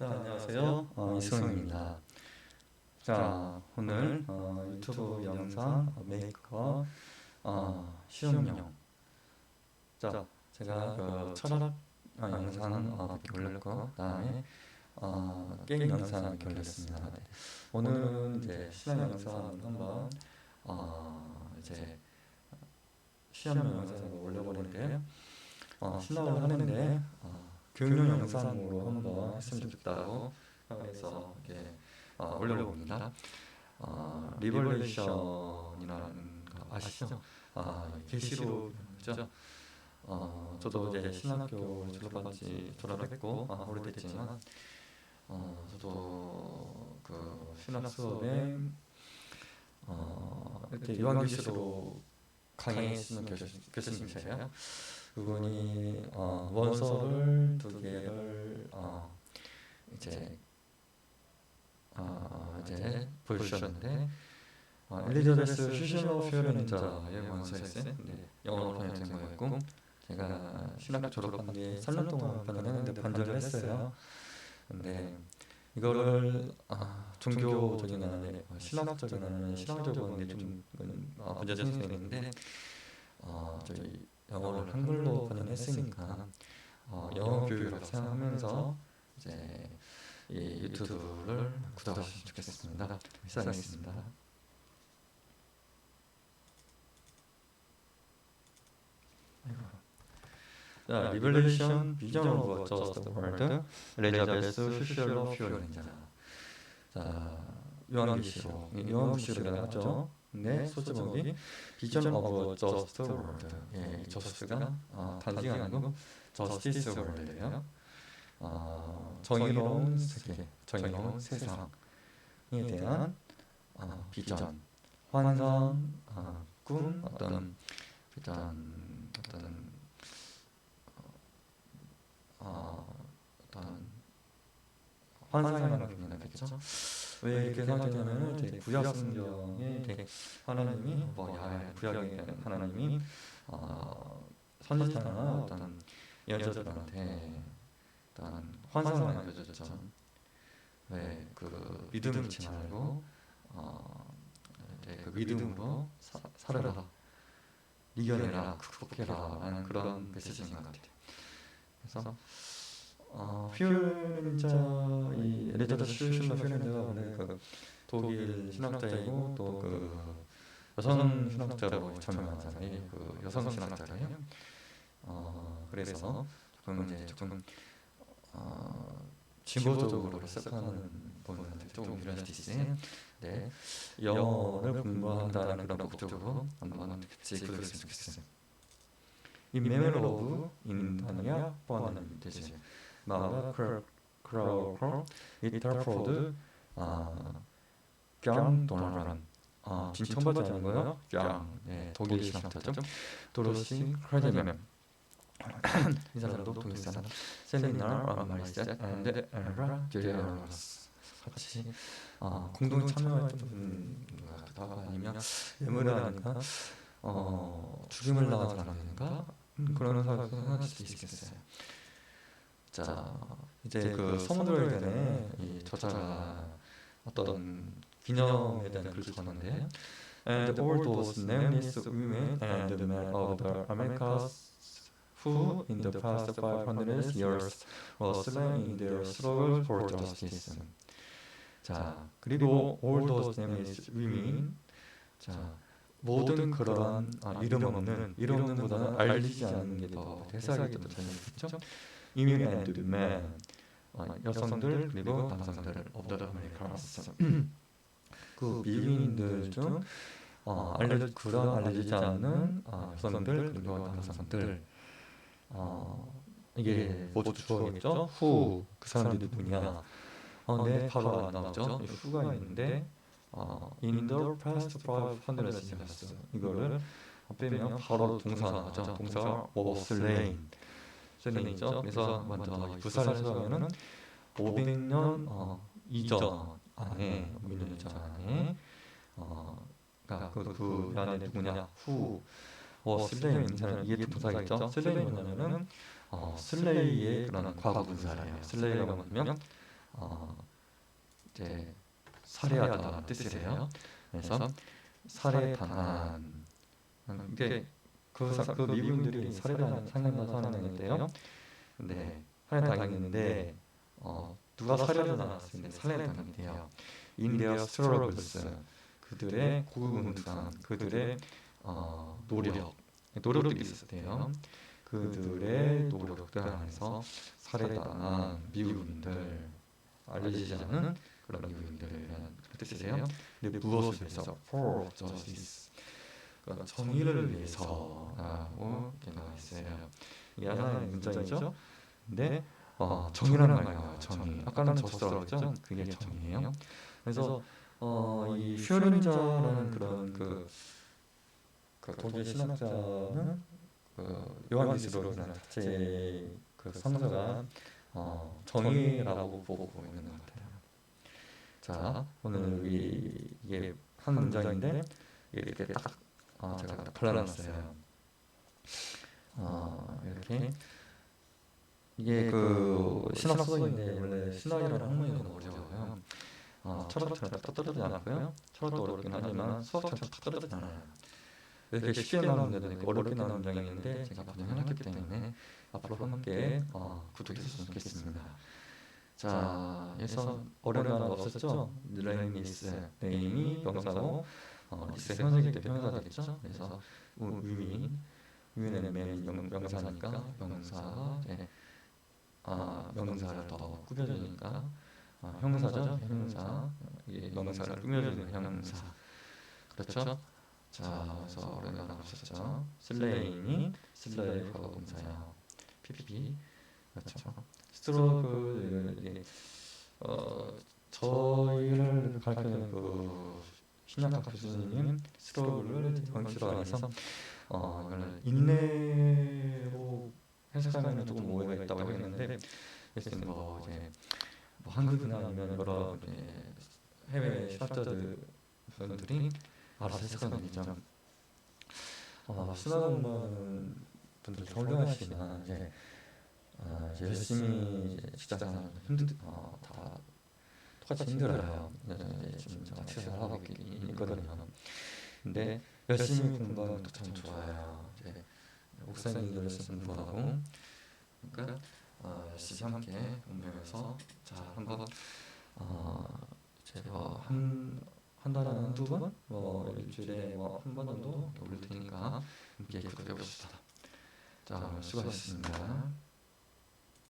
자, 안녕하세요. 어, 이승훈입니다. 자, 오늘 어, 유튜브 영상 어, 메이커 어, 시험용. 자, 제가 그 철학 어, 영상은 어, 올렸고, 그다음에 어, 게임 영상을 올렸습니다. 네. 오늘은 이제 시험 영상을 한번 어, 이제 시험 영상을 올려보는데요. 어, 신청을 하는데 어, 교육 영상으로 한번 했으면 좋겠다고 해서 이렇게 어, 올려봅니다. 어, 리벌레이션이라는 거 아시죠? 아, 계시록이죠. 어, 저도 이제 신학교 졸업한 지 졸업했고 아, 오래됐지만 어, 저도 그 신학 수업에 어, 이렇게 요한계시록 강의하시는 교수, 교수님이세요. 그분이 어, 원서를 두 개를 어, 이제 어, 이제 보여주셨는데 어, 엘리자베스 슈셔너 피어렌자의 원서였어요. 네, 영어로 번역된 거였고 제가 신학교 졸업한 뒤에 3년 동안 번역했는데 반절을 했어요. 근데 이거를 아, 종교적인 아니라 신학적인 아니라 신앙적인 게좀 어, 문제가 생기는데 어, 저희 영어를 한글로 번역했으니까 어, 영어 교육을 사용하면서 이제 이 유튜브를 구독하시면 좋겠습니다. 시작하겠습니다. 자, 리벨레이션 비전 오브 저스트 월드 엘리자베스 슈셜러 퓨어렌자 자, 요한계시록 요한계시록이 나왔죠. 네, 소제목이. 비전 오브 저스트 월드 예, 저스트가 어, 단지가 아니고 저스티스 월드예요. 어, 정의로운 세계, 정의로운 세상에 대한 어, 비전, 환상, 어, 꿈, 어떤 어떤 어떤 어, 어떤 환상이라는 표현이 되겠죠. 왜 이렇게 생각하냐면 이제 구약 성경에 이렇게 하나님이 뭐 야, 구약의 하나님이 어, 선지자나 어떤 예언자들한테 어떤 환상을 안겨줬죠. 왜그 믿음을 잃지 말고 어, 이제 그 믿음으로 사, 살아라, 이겨내라, 극복해라라는 그런 메시지인 것 같아요. 그래서 어, 퓨렌자 이 엘리자베스 슈슈너 퓨렌자가 원래 그 독일 신학자이고 또 그 여성 신학자로 사람이 그 여성 신학자예요. 어, 그래서 조금 이제 조금 어, 진보적으로 해석하는 부분한테 조금 유리할 수도 있어요. 네, 영어를 공부한다는 그런 목적으로 한번 구독했으면 좋겠어요. 이 메멜로브 인단이야 뻔한 되죠. 마가 크라우커 이탈프로드 경 도나란 아 처음 봤다는 거예요? 경 네, 독일 신학자죠. 도로시 크라제면 이 사람도 독일 사람. 셀리나 마리셋 앤드 에라 제레로스 같이 아, 공동 참여했던 분가 아니면 예물을 하니까 어, 죽임을 당한 사람인가 음, 그런 생각할 수도 있겠어요. 자, 이제 그 성들에 이 저자가 어떤 기념에 대한 글을 썼는데 And all those nameless women and men of the Americas who in the past 500 years were slain in their struggle for justice. 자, 그리고 all those nameless women 자, 모든 그러한 아, 이름 없는 이름 없는 보다는 알리지 않는 게 더 대사하기 더 잘겠죠. Women and men 어, 여성들 그리고 남성들 of the Americans 그 미국인들 중 어, 알려 그런 알려지지 않는 어, 여성들 그리고 남성들. 어, 이게 모두 주어겠죠. 후그 사람들이 누구냐? 어, 네 바로 안 나오죠. 후가 있는데 어, in the past 500 years 이거를 빼면 바로 동사 나오죠. 동사가 was slain slain이죠. 그래서 먼저 부사를 써가면은 500년 어, 이전. 안에 500년 이전 안에 어, 그러니까 그, 그 안에 누구냐? 후. was slain 이게 동사겠죠. 슬레이 뭐냐면은 어, 슬레이의 그런 과거 분사예요. 슬레이가 뭐냐면 어, 이제 살해하다는 뜻이래요. 그래서 살해 당한 근데 그, 사- 그 미국인들이 살해당한 상상만 사는데요. 근데 살해당했는데 어, 누가 살해를 때 살해당했대요. Their struggles 그들의 고군분투한 그들의 어, 노력. 노력들이 있었대요. 그들의 노력들 안에서 살해당한 미국인들. 알려지지 않은 그런 미국인들이라는 뜻이세요. 근데 무엇을 위해서? For justice. 그러니까 정의를 위해서라고 이렇게 나와 있어요. 이게 하나의 문장이죠. 근데 어, 정의라는 말이에요. 정의. 아까는 저스라고 했죠. 그게 정의예요. 그래서 어, 이 퓨린자라는 그런 그, 그 독일 신학자는 그 요한리스로라는 자체의 그 성서가 어, 정의라고 보고 있는 것 같아요. 자, 오늘 이, 이게 한 문장인데 이렇게 딱 어, 제가 딱 발라놨어요. 어, 이렇게 이게 그 신학 수학인데 원래 신학이라는 학문이 너무 어려워요. 어, 철학처럼 딱 떨어지지 않았고요. 철학도 어렵긴 하지만 수학처럼 딱 떨어지지 않아요. 이렇게 쉽게 나오는 데도 있고 어렵게 나오는 문장이 있는데 제가 분명했기 때문에 앞으로 함께 어, 구독했으면 좋겠습니다. 자, 그래서 어려운 단어 없었죠? 레이미스, 네임이 명사고 어, 때 명사가 되겠죠? 그래서 우- 유민, 유민은 맨 명- 명사니까 명사, 네. 아, 명사를 더 꾸며주니까. 아, 형사죠? 형사, 이게 명사를 꾸며주는 형사, 그렇죠? 자, 그래서 단어 없었죠? 슬레인이 슬레이브하고 동사예요. PPP, 그렇죠? 스트로크를 이제 어 저희를 가르치는 그 신약학 교수님 스트로크를 원칙으로 안해서 어 인내로 해석하면 조금 오해가 있다고 했는데 그래서 뭐 이제 뭐 한국이나 아니면 여러 해외 실학자들 분들이 알아서 해석하면 되죠. 어, 공부하는 분들 훌륭하시지만 이제 아, 이제 열심히 직장생활 힘들 어, 다 똑같이 힘들어요. 지금 제가 취업을 하고 있- 있거든요. 근데 열심히 공부하는 것도 참 좋아요. 이제 목사님들 열심히 공부하고 그러니까 어, 열심히 함께 공부해서 자 한번 어, 제가 한 한 달에 한두 번, 뭐 일주일에 뭐 한 번 정도 올릴 테니까 함께 구독해 봅시다. 자, 수고하셨습니다.